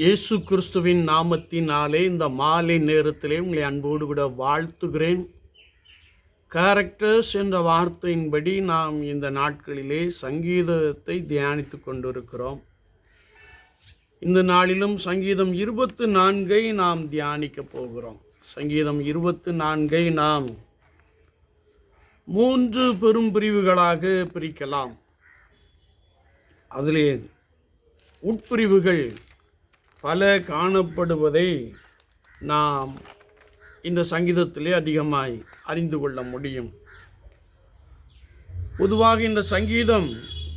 இயேசு கிறிஸ்துவின் நாமத்தினாலே இந்த மாலை நேரத்திலே உங்களை அன்போடு கூட வாழ்த்துகிறேன். கேரக்டர்ஸ் என்ற வார்த்தையின்படி நாம் இந்த நாட்களிலே சங்கீதத்தை தியானித்து கொண்டிருக்கிறோம். இந்த நாளிலும் சங்கீதம் இருபத்து நான்கை நாம் தியானிக்க போகிறோம். சங்கீதம் இருபத்து நான்கை நாம் மூன்று பெரும் பிரிவுகளாக பிரிக்கலாம். அதிலே உட்பிரிவுகள் பல காணப்படுவதை நாம் இந்த சங்கீதத்திலே அதிகமாய் அறிந்து கொள்ள முடியும். பொதுவாக இந்த சங்கீதம்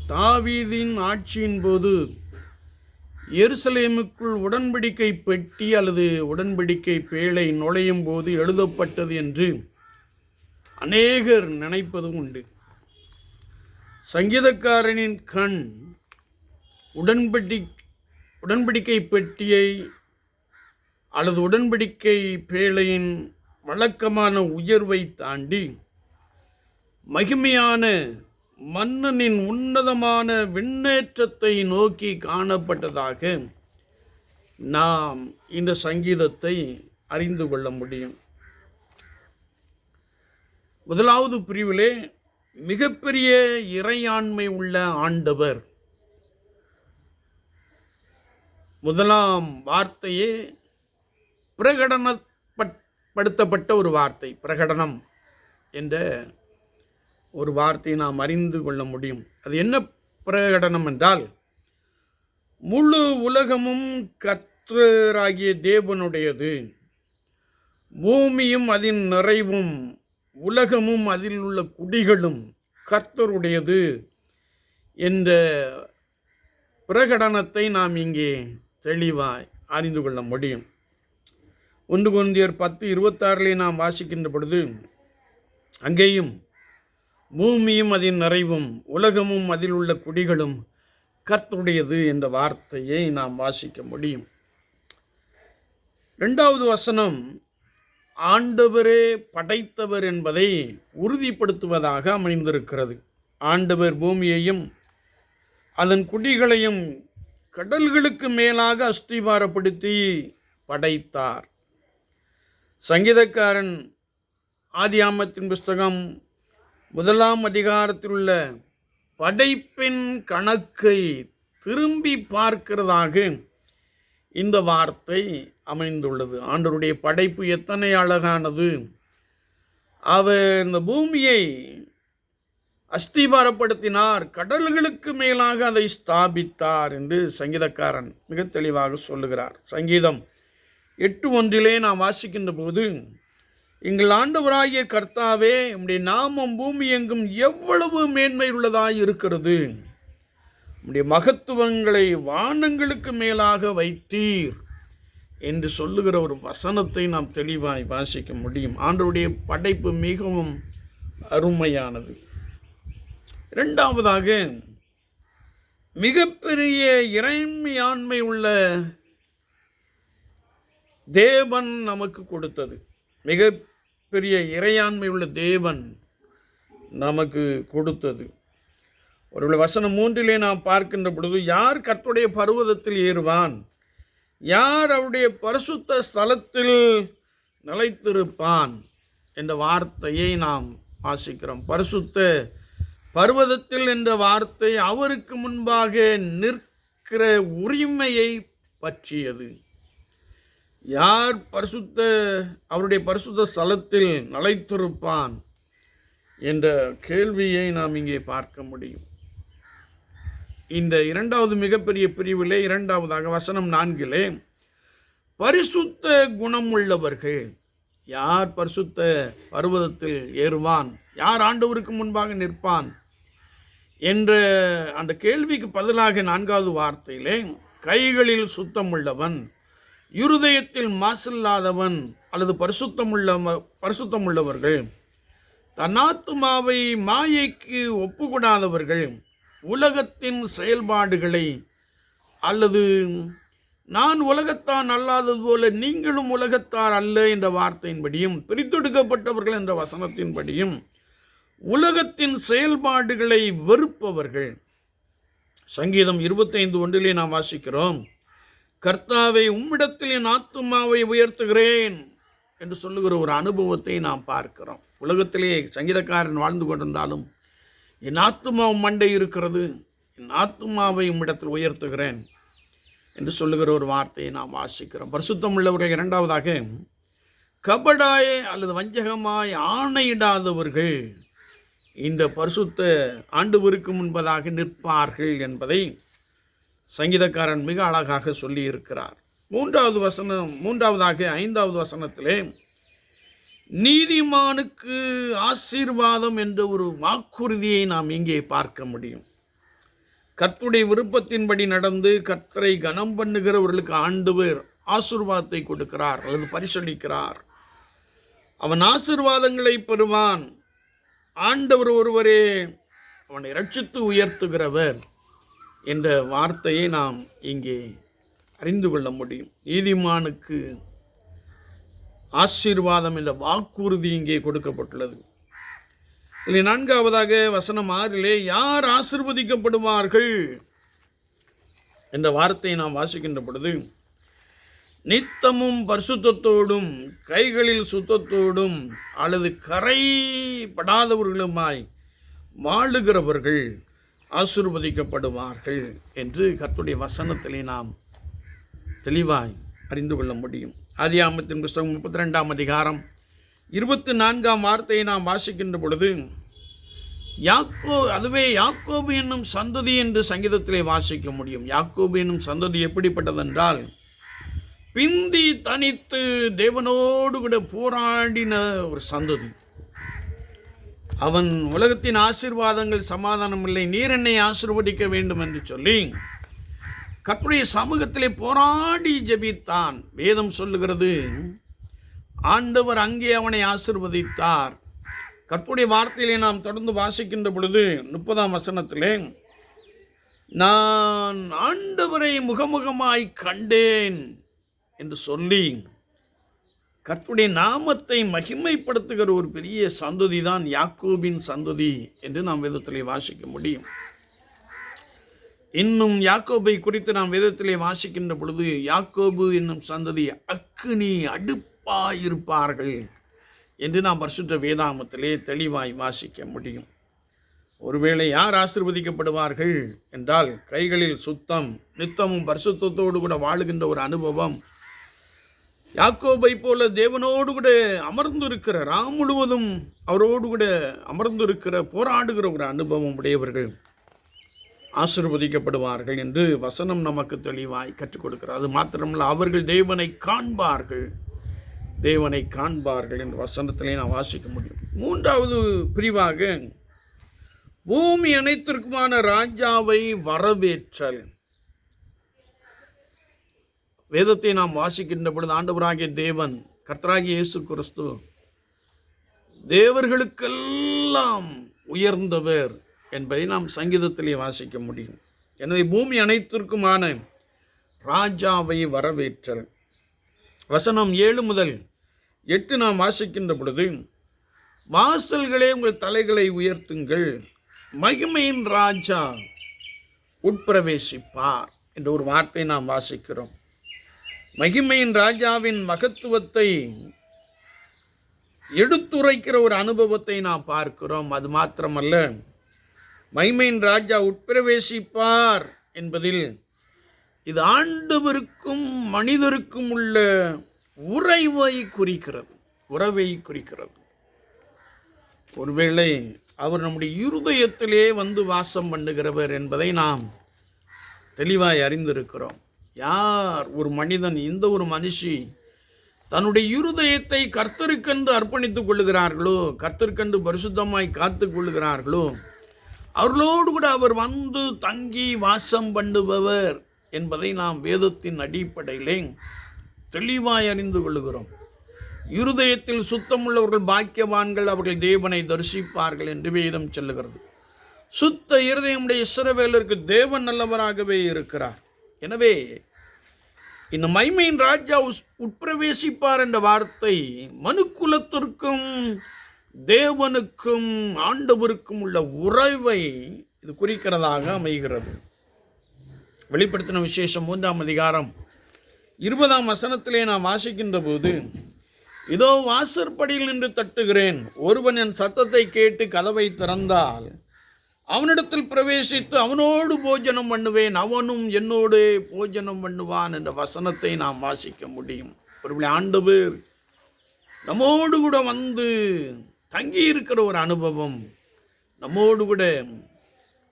தாவீதின் ஆட்சியின் போது எருசலேமுக்குள் உடன்படிக்கை பெட்டி அல்லது உடன்படிக்கை பேழை நுழையும் போது எழுதப்பட்டது என்று அநேகர் நினைப்பதும் உண்டு. சங்கீதக்காரனின் கண் உடன்படி உடன்படிக்கை பெட்டியை அல்லது உடன்படிக்கை பேழையின் வழக்கமான உயர்வை தாண்டி மகிமையான மன்னனின் உன்னதமான விண்ணேற்றத்தை நோக்கி காணப்பட்டதாக நாம் இந்த சங்கீதத்தை அறிந்து கொள்ள முடியும். முதலாவது பிரிவிலே மிகப்பெரிய இறையாண்மை உள்ள ஆண்டவர் முதலாம் வார்த்தையே பிரகடனப்படுத்தப்பட்ட ஒரு வார்த்தை பிரகடனம் என்ற ஒரு வார்த்தையை நாம் அறிந்து கொள்ள முடியும். அது என்ன பிரகடனம் என்றால் முழு உலகமும் கர்த்தராகிய தேவனுடையது. பூமியும் அதன் நிறைவும் உலகமும் அதில் உள்ள குடிகளும் கர்த்தருடையது என்ற பிரகடனத்தை நாம் இங்கே தெளிவாய் அறிந்து கொள்ள முடியும். ஒன்று குழந்தையர் பத்து இருபத்தாறிலே நாம் வாசிக்கின்ற பொழுது அங்கேயும் பூமியும் அதன் நிறைவும் உலகமும் அதில் உள்ள குடிகளும் கர்த்துடையது என்ற வார்த்தையை நாம் வாசிக்க முடியும். ரெண்டாவது வசனம் ஆண்டவரே படைத்தவர் என்பதை உறுதிப்படுத்துவதாக அமைந்திருக்கிறது. ஆண்டவர் பூமியையும் அதன் குடிகளையும் கடல்களுக்கு மேலாக அஸ்திபாரப்படுத்தி படைத்தார். சங்கீதக்காரன் ஆதியாமத்தின் புஸ்தகம் முதலாம் அதிகாரத்தில் உள்ள படைப்பின் கணக்கை திரும்பி பார்க்கிறதாக இந்த வார்த்தை அமைந்துள்ளது. ஆண்டருடைய படைப்பு எத்தனை அழகானது. அவர் இந்த பூமியை அஸ்திபாரப்படுத்தினார். கடல்களுக்கு மேலாக அதை ஸ்தாபித்தார் என்று சங்கீதக்காரன் மிக தெளிவாக சொல்லுகிறார். சங்கீதம் எட்டு ஒன்றிலே நாம் வாசிக்கின்ற போது எங்கள் ஆண்டவராகிய கர்த்தாவே உம்முடைய நாமம் பூமி எங்கும் எவ்வளவு மேன்மை இருக்கிறது. உம்முடைய மகத்துவங்களை வானங்களுக்கு மேலாக வைத்தீர் என்று சொல்லுகிற ஒரு வசனத்தை நாம் தெளிவாய் வாசிக்க முடியும். ஆண்டவருடைய படைப்பு மிகவும் அருமையானது. இரண்டாவதாக மிகப்பெரிய இறைமையாண்மை உள்ள தேவன் நமக்கு கொடுத்தது. மிகப்பெரிய இறையாண்மை உள்ள தேவன் நமக்கு கொடுத்தது. ஒரு வசனம் மூன்றிலே நாம் பார்க்கின்ற பொழுது யார் கர்த்துடைய பருவதத்தில் ஏறுவான்? யார் அவருடைய பரிசுத்த ஸ்தலத்தில் நிலைத்திருப்பான்? என்ற வார்த்தையை நாம் வாசிக்கிறோம். பரிசுத்த பர்வதத்தில் என்ற வார்த்தை அவருக்கு முன்பாக நிற்கிற உரிமையை பற்றியது. யார் பரிசுத்த அவருடைய பரிசுத்த ஸ்தலத்தில் நிலைத்திருப்பான் என்ற கேள்வியை நாம் இங்கே பார்க்க முடியும். இந்த இரண்டாவது மிகப்பெரிய பிரிவிலே இரண்டாவதாக வசனம் நான்கிலே பரிசுத்த குணம் உள்ளவர்கள் யார் பரிசுத்த பருவதத்தில் ஏறுவான்? யார் ஆண்டவருக்கு முன்பாக நிற்பான்? என்ற அந்த கேள்விக்கு பதிலாக நான்காவது வார்த்தையிலே கைகளில் சுத்தமுள்ளவன் இருதயத்தில் மாசில்லாதவன் அல்லது பரிசுத்தமுள்ள பரிசுத்தமுள்ளவர்கள் தன்னாத்துமாவை மாயைக்கு ஒப்புக்கூடாதவர்கள் உலகத்தின் செயல்பாடுகளை அல்லது நான் உலகத்தான் அல்லாதது போல நீங்களும் உலகத்தார் அல்ல என்ற வார்த்தையின்படியும் பிரித்தெடுக்கப்பட்டவர்கள் என்ற வசனத்தின்படியும் உலகத்தின் செயல்பாடுகளை வெறுப்பவர்கள். சங்கீதம் இருபத்தைந்து ஒன்றிலே நாம் வாசிக்கிறோம். கர்த்தாவை உம்மிடத்தில் என் ஆத்துமாவை உயர்த்துகிறேன் என்று சொல்லுகிற ஒரு அனுபவத்தை நாம் பார்க்கிறோம். உலகத்திலே சங்கீதக்காரன் வாழ்ந்து கொண்டிருந்தாலும் என் ஆத்துமா மண்டை இருக்கிறது என் ஆத்துமாவை உம்மிடத்தில் உயர்த்துகிறேன் என்று சொல்லுகிற ஒரு வார்த்தையை நாம் வாசிக்கிறோம். பரிசுத்தம் உள்ளவர்கள் இரண்டாவதாக கபடாய அல்லது வஞ்சகமாய் ஆணையிடாதவர்கள் இந்த பரிசுத்த ஆண்டவருக்கு முன்பதாக நிற்பார்கள் என்பதை சங்கீதக்காரன் மிக அழகாக சொல்லியிருக்கிறார். மூன்றாவது வசனம் மூன்றாவதாக ஐந்தாவது வசனத்திலே நீதிமானுக்கு ஆசீர்வாதம் என்ற ஒரு வாக்குறுதியை நாம் இங்கே பார்க்க முடியும். கர்த்துடைய விருப்பத்தின்படி நடந்து கர்த்தரை கனம் பண்ணுகிறவர்களுக்கு ஆண்டவர் ஆசீர்வாதத்தை கொடுக்கிறார் அல்லது பரிசளிக்கிறார். அவன் ஆசீர்வாதங்களை பெறுவான். ஆண்டவர் ஒருவரே அவனை ரட்சித்து உயர்த்துகிறவர் என்ற வார்த்தையை நாம் இங்கே அறிந்து கொள்ள முடியும். நீதிமானுக்கு ஆசீர்வாதம் என்ற வாக்குறுதி இங்கே கொடுக்கப்பட்டுள்ளது. இதில் நான்காவதாக வசனம் ஆறிலே யார் ஆசிர்வதிக்கப்படுவார்கள்? என்ற வார்த்தையை நாம் வாசிக்கின்ற பொழுது நித்தமும் பரிசுத்தத்தோடும் கைகளில் சுத்தத்தோடும் அல்லது கரைப்படாதவர்களுமாய் வாழுகிறவர்கள் ஆசிர்வதிக்கப்படுவார்கள் என்று கர்த்துடைய வசனத்திலே நாம் தெளிவாய் அறிந்து கொள்ள முடியும். ஆதியாமத்தின் புஸ்தகம் முப்பத்தி ரெண்டாம் அதிகாரம் இருபத்தி நான்காம் வார்த்தையை நாம் வாசிக்கின்ற பொழுது யாக்கோ அதுவே யாக்கோபு என்னும் சந்ததி என்று சங்கீதத்திலே வாசிக்க முடியும். யாக்கோபு என்னும் சந்ததி எப்படிப்பட்டதென்றால் பிந்தி தனித்து தேவனோடு விட போராடின ஒரு சந்ததி. அவன் உலகத்தின் ஆசீர்வாதங்கள் சமாதானம் இல்லை நீர் என்னை ஆசீர்வதிக்க வேண்டும் என்று சொல்லி கற்புடைய சமூகத்திலே போராடி ஜெபித்தான். வேதம் சொல்லுகிறது ஆண்டவர் அங்கே அவனை ஆசிர்வதித்தார். கற்புடைய வார்த்தையிலே நாம் தொடர்ந்து வாசிக்கின்ற பொழுது முப்பதாம் வசனத்திலே நான் ஆண்டவரை முகமுகமாய் கண்டேன். என்று சொல்லி கர்த்துடைய நாமத்தை மகிமைப்படுத்துகிற ஒரு பெரிய சந்ததி தான் யாக்கோபின் சந்ததி என்று நாம் வேதத்திலே வாசிக்க முடியும். இன்னும் யாக்கோபை குறித்து நாம் வேதத்திலே வாசிக்கின்ற பொழுது யாக்கோபு என்னும் சந்ததி அக்னி அடுப்பாயிருப்பார்கள் என்று நாம் பரிசுத்த வேதாமத்திலே தெளிவாய் வாசிக்க முடியும். ஒருவேளை யார் ஆசிர்வதிக்கப்படுவார்கள் என்றால் கைகளில் சுத்தம் நித்தமும் பரிசுத்தத்தோடு கூட வாழுகின்ற ஒரு அனுபவம் யாக்கோபை போல தேவனோடு கூட அமர்ந்திருக்கிற ராம் முழுவதும் அவரோடு கூட அமர்ந்திருக்கிற போராடுகிற ஒரு அனுபவம் உடையவர்கள் ஆசிர்வதிக்கப்படுவார்கள் என்று வசனம் நமக்கு தெளிவாய் கற்றுக் கொடுக்கிறார். அது மாத்திரமல்ல அவர்கள் தேவனை காண்பார்கள். தேவனை காண்பார்கள் என்று வசனத்திலே நாம் வாசிக்க முடியும். மூன்றாவது பிரிவாக பூமி அனைத்திற்குமான ராஜாவை வரவேற்றல். வேதத்தை நாம் வாசிக்கின்ற பொழுது ஆண்டவராகிய தேவன் கர்த்தராகிய இயேசு கிறிஸ்து தேவர்களுக்கெல்லாம் உயர்ந்தவர் என்பதை நாம் சங்கீதத்திலே வாசிக்க முடியும். எனவே பூமி அனைத்திற்குமான ராஜாவை வரவேற்றல். வசனம் ஏழு முதல் எட்டு நாம் வாசிக்கின்ற பொழுது வாசல்களே உங்கள் தலைகளை உயர்த்துங்கள் மகிமையின் ராஜா உட்பிரவேசிப்பார் என்ற ஒரு வார்த்தை நாம் வாசிக்கிறோம். மகிமையின் ராஜாவின் மகத்துவத்தை எடுத்துரைக்கிற ஒரு அனுபவத்தை நாம் பார்க்கிறோம். அது மாத்திரமல்ல மகிமையின் ராஜா உட்பிரவேசிப்பார் என்பதில் இது ஆண்டவருக்கும் மனிதருக்கும் உள்ள உறவை குறிக்கிறது உறவை குறிக்கிறது. ஒருவேளை அவர் நம்முடைய இருதயத்திலே வந்து வாசம் பண்ணுகிறவர் என்பதை நாம் தெளிவாய் அறிந்திருக்கிறோம். யார் ஒரு மனிதன் இந்த ஒரு மனுஷி தன்னுடைய இருதயத்தை கர்த்தருக்கென்று அர்ப்பணித்துக் கொள்ளுகிறார்களோ கர்த்தருக்கென்று பரிசுத்தமாய் காத்து கொள்ளுகிறார்களோ அவர்களோடு கூட அவர் வந்து தங்கி வாசம் பண்ணுபவர் என்பதை நாம் வேதத்தின் அடிப்படையிலே தெளிவாய் அறிந்து கொள்கிறோம் இருதயத்தில் சுத்தமுள்ளவர்கள் பாக்கியவான்கள் அவர்கள் தேவனை தரிசிப்பார்கள் என்று வேதம் சொல்லுகிறது. சுத்த இருதயமுடைய இஸ்ரவேலருக்கு தேவன் நல்லவராகவே இருக்கிறார். எனவே இந்த மைமையின் ராஜா உட்பிரவேசிப்பார் என்ற வார்த்தை மனுக்குலத்திற்கும் தேவனுக்கும் ஆண்டவருக்கும் உள்ள உறவை இது குறிக்கிறதாக அமைகிறது. வெளிப்படுத்தின விசேஷம் மூன்றாம் அதிகாரம் இருபதாம் வசனத்திலே நான் வாசிக்கின்ற போது இதோ வாசற்படியில் நின்று தட்டுகிறேன். ஒருவன் என் சத்தத்தை கேட்டு கதவை திறந்தால் அவனிடத்தில் பிரவேசித்து அவனோடு போஜனம் பண்ணுவேன் அவனும் என்னோடு போஜனம் பண்ணுவான் என்ற வசனத்தை நாம் வாசிக்க முடியும். ஒரு ஆண்டவர் நம்மோடு கூட வந்து தங்கி இருக்கிற ஒரு அனுபவம் நம்மோடு கூட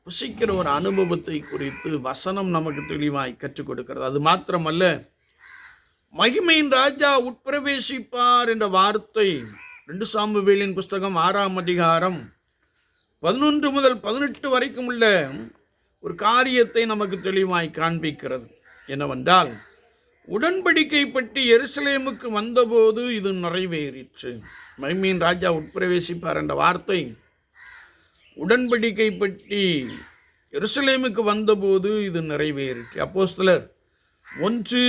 புசிக்கிற ஒரு அனுபவத்தை குறித்து வசனம் நமக்கு தெளிவாய் கற்றுக் கொடுக்கிறது. அது மாத்திரமல்ல மகிமையின் ராஜா உட்பிரவேசிப்பார் என்ற வார்த்தை ரெண்டு சாம்புவேலின் புஸ்தகம் ஆறாம் அதிகாரம் பதினொன்று முதல் பதினெட்டு வரைக்கும் உள்ள ஒரு காரியத்தை நமக்கு தெளிவாய் காண்பிக்கிறது. என்னவென்றால் உடன்படிக்கை பற்றி எருசலேமுக்கு வந்தபோது இது நிறைவேறிற்று. மைமீன் ராஜா உட்பிரவேசிப்பார் என்ற வார்த்தை உடன்படிக்கை பற்றி எருசலேமுக்கு வந்தபோது இது நிறைவேறிற்று. அப்போஸ்தலர் ஒன்று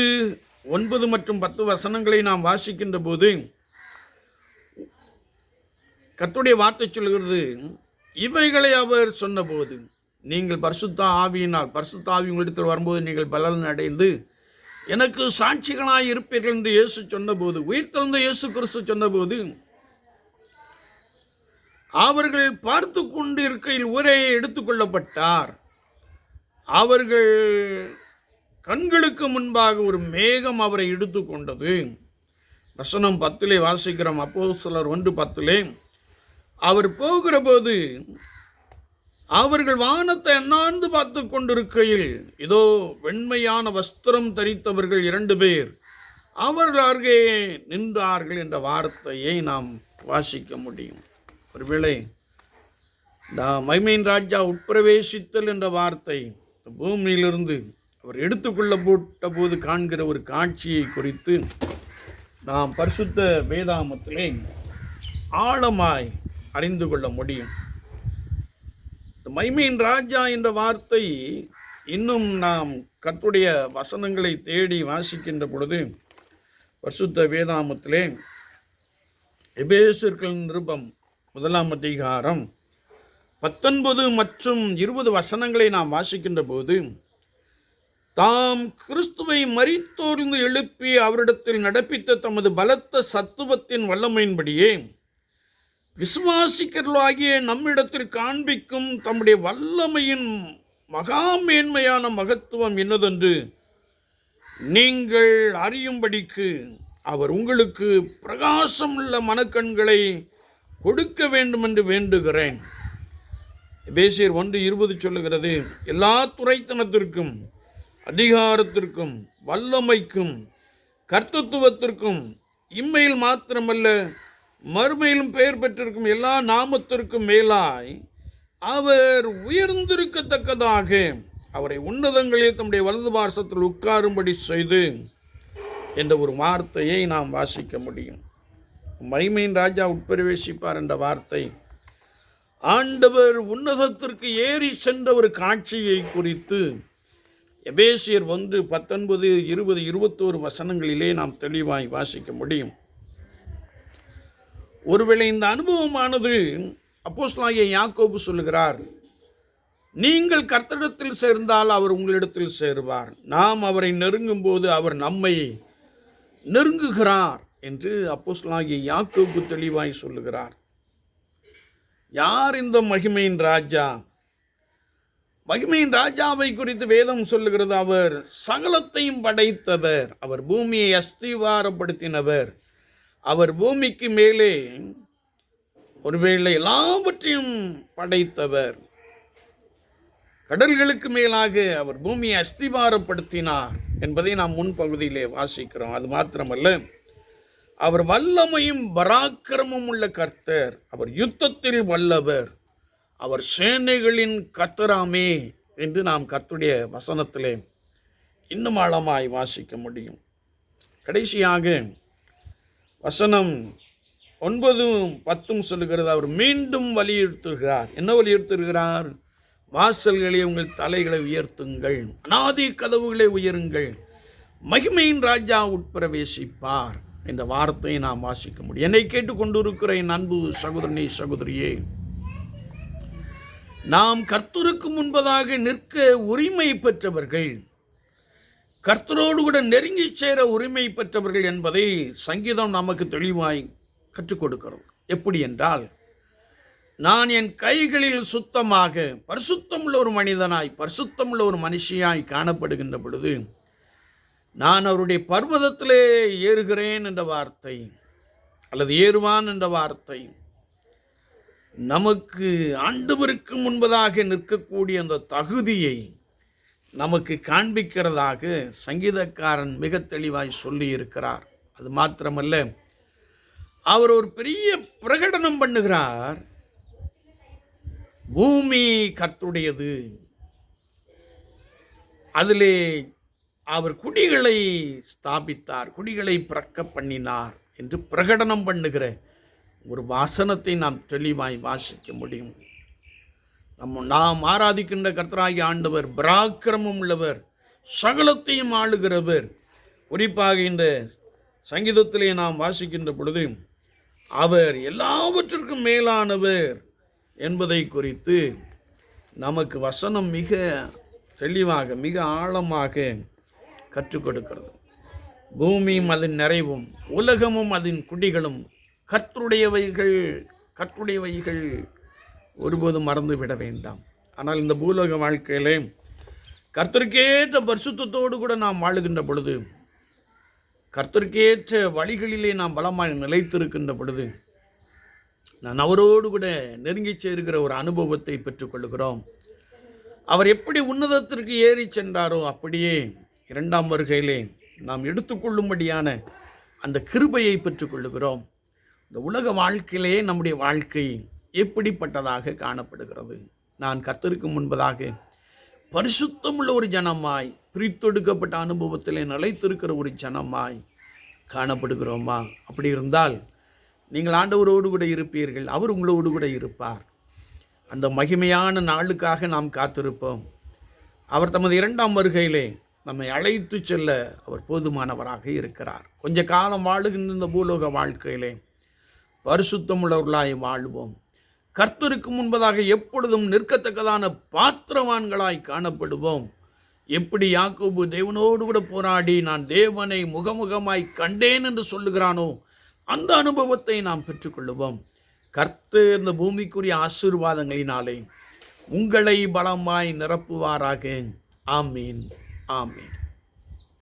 ஒன்பது மற்றும் பத்து வசனங்களை நாம் வாசிக்கின்ற போது கத்துடைய வார்த்தை சொல்கிறது இவைகளை அவர் சொன்னபோது நீங்கள் பரிசுத்த ஆவியினால் பரிசுத்த ஆவி உங்களிடத்தில் வரும்போது நீங்கள் பலன் அடைந்து எனக்கு சாட்சிகளாய் இருப்பீர்கள் என்று இயேசு சொன்னபோது உயிர்த்தெழுந்த இயேசு கிறிஸ்து சொன்னபோது அவர்கள் பார்த்து கொண்டு இருக்கையில் ஊரே எடுத்துக்கொள்ளப்பட்டார் அவர்கள் கண்களுக்கு முன்பாக ஒரு மேகம் அவரை எடுத்துக்கொண்டது வசனம் பத்திலே வாசிக்கிறோம் அப்போ சிலர் ஒன்று பத்திலே அவர் போகிற போது அவர்கள் வானத்தை அண்ணாந்து பார்த்து கொண்டிருக்கையில் இதோ வெண்மையான வஸ்திரம் தரித்தவர்கள் இரண்டு பேர் அவர்கள் அருகே நின்றார்கள் என்ற வார்த்தையை நாம் வாசிக்க முடியும். ஒருவேளை நான் மைமையின் ராஜா உட்பிரவேசித்தல் என்ற வார்த்தை பூமியிலிருந்து அவர் எடுத்துக்கொள்ள போட்ட போது காண்கிற ஒரு காட்சியை குறித்து நாம் பரிசுத்த வேதாமத்திலே ஆழமாய் அறிந்து கொள்ள முடியும். மைமையின் ராஜா என்ற வார்த்தை இன்னும் நாம் கத்துடைய வசனங்களை தேடி வாசிக்கின்ற பொழுது வருஷத்த வேதாமத்திலே எபேசர்கள் நிருபம் முதலாம் அதிகாரம் பத்தொன்பது மற்றும் இருபது வசனங்களை நாம் வாசிக்கின்ற போது தாம் கிறிஸ்துவை மறித்தோர்ந்து எழுப்பி அவரிடத்தில் நடப்பித்த தமது பலத்த சத்துவத்தின் வல்லமையின்படியே விசுவாசிக்கிறவர்களாகிய நம்மிடத்தில் காண்பிக்கும் தம்முடைய வல்லமையின் மகா மேன்மையான மகத்துவம் என்னதென்று நீங்கள் அறியும்படிக்கு அவர் உங்களுக்கு பிரகாசம் உள்ள மனக்கண்களை கொடுக்க வேண்டும் என்று வேண்டுகிறேன். பேசியர் ஒன்று இருபது சொல்லுகிறது எல்லா துறைத்தனத்திற்கும் அதிகாரத்திற்கும் வல்லமைக்கும் கர்த்தத்துவத்திற்கும் இம்மையில் மாத்திரமல்ல மறுமையிலும் பெயர் பெற்றிருக்கும் எல்லா நாமத்திற்கும் மேலாய் அவர் உயர்ந்திருக்கத்தக்கதாக அவரை உன்னதங்களில் தம்முடைய வலது பாரசத்தில் உட்காரும்படி செய்து என்ற ஒரு வார்த்தையை நாம் வாசிக்க முடியும். மைமையின் ராஜா உட்பிரவேசிப்பார் என்ற வார்த்தை. ஆண்டவர் உன்னதத்திற்கு ஏறி சென்ற ஒரு காட்சியை குறித்து எபேசியர் ஒன்று பத்தொன்பது இருபது இருபத்தோரு வசனங்களிலே நாம் தெளிவாய் வாசிக்க முடியும். ஒருவேளை இந்த அனுபவமானது அப்போஸ்லாகிய யாக்கோபு சொல்லுகிறார் நீங்கள் கர்த்தரிடத்தில் சேர்ந்தால் அவர் உங்களிடத்தில் சேருவார். நாம் அவரை நெருங்கும் போது அவர் நம்மை நெருங்குகிறார் என்று அப்போஸ்லாகிய யாக்கோபு தெளிவாய் சொல்லுகிறார். யார் இந்த மகிமையின் ராஜா? மகிமையின் ராஜாவை குறித்து வேதம் சொல்லுகிறது அவர் சகலத்தையும் படைத்தவர். அவர் பூமியை அஸ்திவாரப்படுத்தினவர். அவர் பூமிக்கு மேலே ஒருவேளை எல்லாவற்றையும் படைத்தவர். கடல்களுக்கு மேலாக அவர் பூமியை அஸ்திவாரப்படுத்தினார் என்பதை நாம் முன் பகுதியிலே வாசிக்கிறோம். அது மாத்திரமல்ல அவர் வல்லமையும் பராக்கிரமும் உள்ள கர்த்தர். அவர் யுத்தத்தில் வல்லவர். அவர் சேனைகளின் கர்த்தராமே என்று நாம் கர்த்துடைய வசனத்திலே இன்னும் ஆழமாய் வாசிக்க முடியும். கடைசியாக வசனம் ஒன்பதும் பத்தும் சொல்லுகிறது அவர் மீண்டும் வலியுறுத்துகிறார். என்ன வலியுறுத்துகிறார்? வாசல்களை உங்கள் தலைகளை உயர்த்துங்கள் அனாதி கதவுகளை உயருங்கள் மகிமையின் ராஜா உட்பிரவேசிப்பார் என்ற வார்த்தையை நாம் வாசிக்க முடியும். என்னை கேட்டுக்கொண்டிருக்கிற என் அன்பு சகோதரனே சகோதரியே நாம் கர்த்தருக்கு முன்பதாக நிற்க உரிமை பெற்றவர்கள் கர்த்தரோடு கூட நெருங்கி சேர உரிமை பெற்றவர்கள் என்பதை சங்கீதம் நமக்கு தெளிவாய் கற்றுக் கொடுக்கிறது எப்படி என்றால் நான் என் கைகளில் சுத்தமாக பரிசுத்தமுள்ள ஒரு மனிதனாய் பரிசுத்தமுள்ள ஒரு மனுஷியாய் காணப்படுகின்ற பொழுது நான் அவருடைய பர்வதத்திலே ஏறுகிறேன் என்ற வார்த்தை அல்லது ஏறுவான் என்ற வார்த்தை நமக்கு ஆண்டவருக்கு முன்பதாக நிற்கக்கூடிய அந்த தகுதியை நமக்கு காண்பிக்கிறதாக சங்கீதக்காரன் மிக தெளிவாய் சொல்லி இருக்கிறார் அது மாத்திரமல்ல அவர் ஒரு பெரிய பிரகடனம் பண்ணுகிறார். பூமி கர்த்துடையது அதிலே அவர் குடிகளை ஸ்தாபித்தார் குடிகளை பிறக்க பண்ணினார் என்று பிரகடனம் பண்ணுகிற ஒரு வாசனத்தை நாம் தெளிவாய் வாசிக்க முடியும். நம்ம நாம் ஆராதிக்கின்ற கர்த்தராகி ஆண்டவர் பராக்கிரமம் உள்ளவர் சகலத்தையும் ஆளுகிறவர். குறிப்பாக இந்த சங்கீதத்திலே நாம் வாசிக்கின்ற பொழுது அவர் எல்லாவற்றிற்கும் மேலானவர் என்பதை குறித்து நமக்கு வசனம் மிக தெளிவாக மிக ஆழமாக கற்றுக் கொடுக்கிறது. பூமியும் அதன் நிறைவும் உலகமும் அதன் குடிகளும் கர்த்தருடையவைகள் கற்றுடையவைகள் ஒருபோதும் மறந்து விட வேண்டாம். ஆனால் இந்த பூலோக வாழ்க்கையிலே கர்த்தருக்கேற்ற பரிசுத்தோடு கூட நாம் வாழுகின்ற பொழுது கர்த்தருக்கேற்ற வழிகளிலே நாம் பலமாக நிலைத்திருக்கின்ற பொழுது நான் அவரோடு கூட நெருங்கி சேர்கிற ஒரு அனுபவத்தை பெற்றுக்கொள்கிறோம் அவர் எப்படி உன்னதத்திற்கு ஏறி சென்றாரோ அப்படியே இரண்டாம் வருகையிலே நாம் எடுத்துக்கொள்ளும்படியான அந்த கிருபையை பெற்றுக்கொள்ளுகிறோம். இந்த உலக வாழ்க்கையிலே நம்முடைய வாழ்க்கை எப்படிப்பட்டதாக காணப்படுகிறது? நான் கர்த்தருக்கு முன்பதாக பரிசுத்தமுள்ள ஒரு ஜனமாய் பிரித்தொடுக்கப்பட்ட அனுபவத்திலே நிலைத்திருக்கிற ஒரு ஜனமாய் காணப்படுகிறோமா? அப்படி இருந்தால் நீங்கள் ஆண்டவரோடு கூட இருப்பீர்கள் அவர் உங்களோடு கூட இருப்பார். அந்த மகிமையான நாளுக்காக நாம் காத்திருப்போம். அவர் தமது இரண்டாம் வருகையிலே நம்மை அழைத்து செல்ல அவர் போதுமானவராக இருக்கிறார். கொஞ்ச காலம் வாழுகின்ற இந்த பூலோக வாழ்க்கையிலே பரிசுத்தமுள்ளவர்களாய் வாழ்வோம். கர்த்தருக்கு முன்பதாக எப்பொழுதும் நிற்கத்தக்கதான பாத்திரவான்களாய் காணப்படுவோம். எப்படி யாக்கோபு தேவனோடு கூட போராடி நான் தேவனை முகமுகமாய் கண்டேன் என்று சொல்லுகிறானோ அந்த அனுபவத்தை நாம் பெற்றுக்கொள்ளுவோம். கர்த்து இந்த பூமிக்குரிய ஆசீர்வாதங்களினாலே உங்களை பலமாய் நிரப்புவாராக. ஆமீன். ஆமீன்.